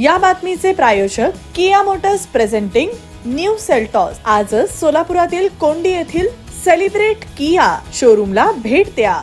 या बातमीचे प्रायोजक Kia Motors presenting new Seltos. आजच सोलापुरातील कोंडी येथील सेलिब्रेट किया शोरूमला भेट द्या.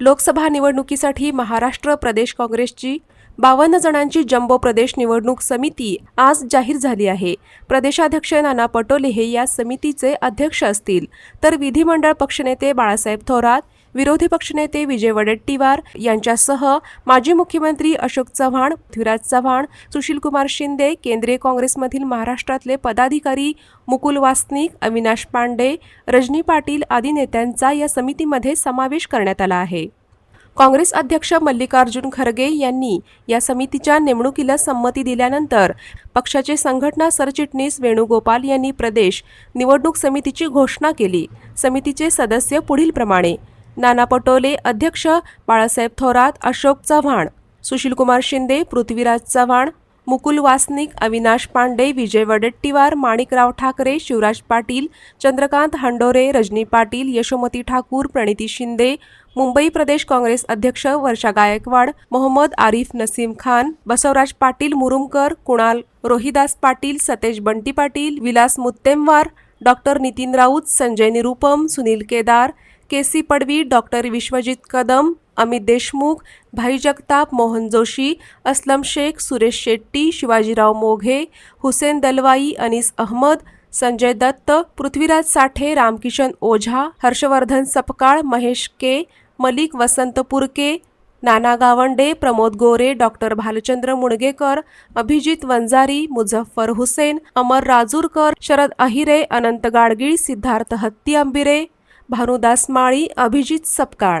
लोकसभा निवडणुकीसाठी महाराष्ट्र प्रदेश काँग्रेसची बावन्न जणांची जम्बो प्रदेश निवडणूक समिती आज जाहीर झाली आहे. प्रदेशाध्यक्ष नाना पटोले हे या समितीचे अध्यक्ष असतील. तर विधिमंडळ पक्षनेते बाळासाहेब थोरात विरोधी पक्षनेते विजय वडेट्टीवार यांच्यासह माजी मुख्यमंत्री अशोक चव्हाण पृथ्वीराज चव्हाण सुशीलकुमार शिंदे केंद्रीय काँग्रेसमधील महाराष्ट्रातले पदाधिकारी मुकुल वासनिक अविनाश पांडे रजनी पाटील आदी नेत्यांचा या समितीमध्ये समावेश करण्यात आला आहे. काँग्रेस अध्यक्ष मल्लिकार्जुन खरगे यांनी या समितीच्या नेमणुकीला संमती दिल्यानंतर पक्षाचे संघटना सरचिटणीस वेणुगोपाल यांनी प्रदेश निवडणूक समितीची घोषणा केली. समितीचे सदस्य पुढीलप्रमाणे नाना पटोले अध्यक्ष बाळासाहेब थोरात अशोक चव्हाण सुशीलकुमार शिंदे पृथ्वीराज चव्हाण मुकुल वासनिक अविनाश पांडे विजय वडेट्टीवार माणिकराव ठाकरे शिवराज पाटील चंद्रकांत हंडोरे रजनी पाटील यशोमती ठाकूर प्रणिती शिंदे मुंबई प्रदेश काँग्रेस अध्यक्ष Varsha Gaikwad Mohammed Arif Naseem Khan Basavaraj Patil Murumkar Kunal Rohidas Patil Satej Bunty Patil Vilas Muttemwar doctor Nitin Raut Sanjay Nirupam Sunil Kedar K C Padvi doctor Vishwajeet Kadam Amit Deshmukh Bhai Jagtap Mohan Joshi Aslam Shaikh Suresh Shetty Shivajirao Moghe Hussain Dalwai Anis Ahmed Sanjay Dutt Prithviraj Sathe Ramkishan Ojha Harshvardhan Sapkal Mahesh K Malik Vasant Purke Nana Gawande Pramod Gore doctor Bhalchandra Mungekar Abhijit Vanjari Muzaffar Hussain Amar Rajurkar Sharad Ahire Anant Gadgil Siddharth Hatti Ambire Bhanudas Mali Abhijit Sapkal.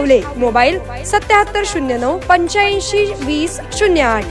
हावले mobile सत्याहत्तर शून्य नऊ पंच्याऐंशी वीस शून्य आठ.